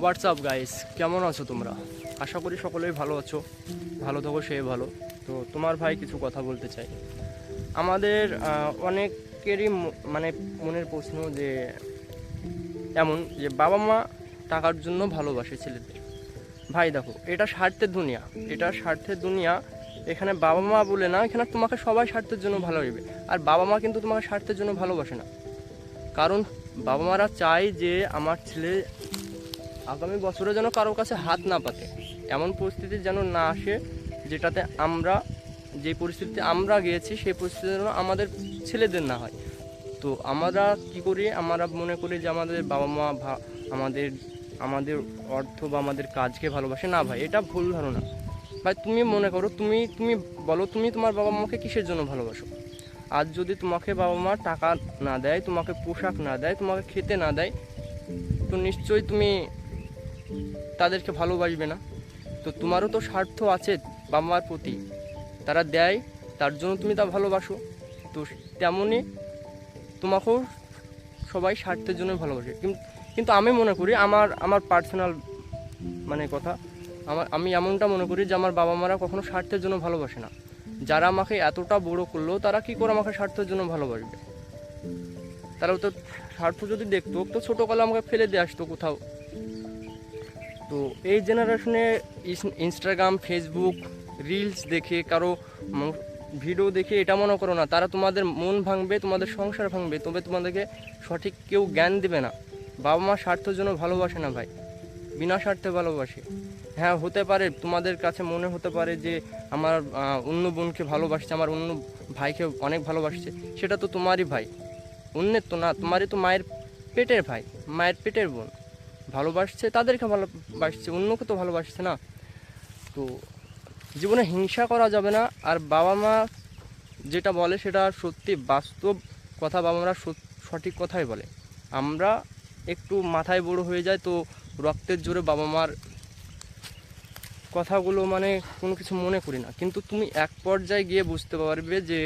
WhatsApp guys কেমন আছো তোমরা? আশা করি সকলেই ভালো আছো। ভালো থাকো, সে ভালো। তো তোমার ভাই কিছু কথা বলতে চাই। আমাদের অনেকেরই মানে মনের প্রশ্ন যে, এমন যে বাবা মা টাকার জন্য ভালোবাসে ছেলেদের। ভাই দেখো, এটা স্বার্থের দুনিয়া। এটা স্বার্থের দুনিয়া। এখানে বাবা মা বলে না, এখানে তোমাকে সবাই স্বার্থের জন্য ভালোবাসবে। আর বাবা মা কিন্তু তোমাকে স্বার্থের জন্য ভালোবাসে না। কারণ বাবা মারা চায় যে আমার ছেলে আগামী বছরে যেন কারোর কাছে হাত না পাতে এমন পরিস্থিতি যেন না আসে, যেটাতে আমরা, যে পরিস্থিতিতে আমরা গিয়েছি, সেই পরিস্থিতি যেন আমাদের ছেলেদের না হয়। তো আমরা কি করি, আমরা মনে করি যে আমাদের বাবা মা আমাদের আমাদের অর্থ বা আমাদের কাজকে ভালোবাসে। না ভাই, এটা ভুল ধারণা। ভাই, তুমি মনে করো, তুমি তুমি বলো, তুমি তোমার বাবা মাকে কিসের জন্য ভালোবাসো? আজ যদি তোমাকে বাবা মা টাকা না দেয়, তোমাকে পোশাক না দেয়, তোমাকে খেতে না দেয়, তো নিশ্চয়ই তুমি তাদেরকে ভালোবাসবে না। তো তোমারও তো স্বার্থ আছে বাবা মার প্রতি। তারা দেয়, তার জন্য তুমি তা ভালোবাসো। তো তেমনই তোমাকেও সবাই স্বার্থের জন্য ভালোবাসে। কিন্তু আমি মনে করি আমার আমার পার্সোনাল মানে কথা, আমার, আমি এমনটা মনে করি যে আমার বাবা মারা কখনো স্বার্থের জন্য ভালোবাসে না। যারা আমাকে এতটা বড় করল, তারা কি করে আমাকে স্বার্থের জন্য ভালোবাসবে? তারাও তো স্বার্থ যদি দেখতো, তো ছোটোকালে আমাকে ফেলে দিয়ে আসতো কোথাও। তো এই জেনারেশনে ইনস্টাগ্রাম ফেসবুক রিলস দেখে, কারও ভিডিও দেখে এটা মনে করো না, তারা তোমাদের মন ভাঙবে, তোমাদের সংসার ভাঙবে, তবে তোমাদেরকে সঠিক কেউ জ্ঞান দেবে না। বাবা মা স্বার্থের জন্য ভালোবাসে না ভাই, বিনা স্বার্থে ভালোবাসে। হ্যাঁ হতে পারে, তোমাদের কাছে মনে হতে পারে যে আমার অন্য বোনকে ভালোবাসছে, আমার অন্য ভাইকে অনেক ভালোবাসছে, সেটা তো তোমারই ভাই। অন্যের তো না, তোমারই তো মায়ের পেটের ভাই, মায়ের পেটের বোন। ভালোবাসছে, তাদেরকে ভালোবাসছে, অন্যকে তো ভালোবাসছে না। তো জীবনে হিংসা করা যাবে না, আর বাবা মা যেটা বলে সেটা সত্যি বাস্তব কথা, বাবা মারা সঠিক কথাই বলে। আমরা একটু মাথায় বড় হয়ে যায় তো রক্তের জোরে বাবা মার কথাগুলো মানে কোনো কিছু মনে করি না। কিন্তু তুমি এক পর্যায়ে গিয়ে বুঝতে পারবে যে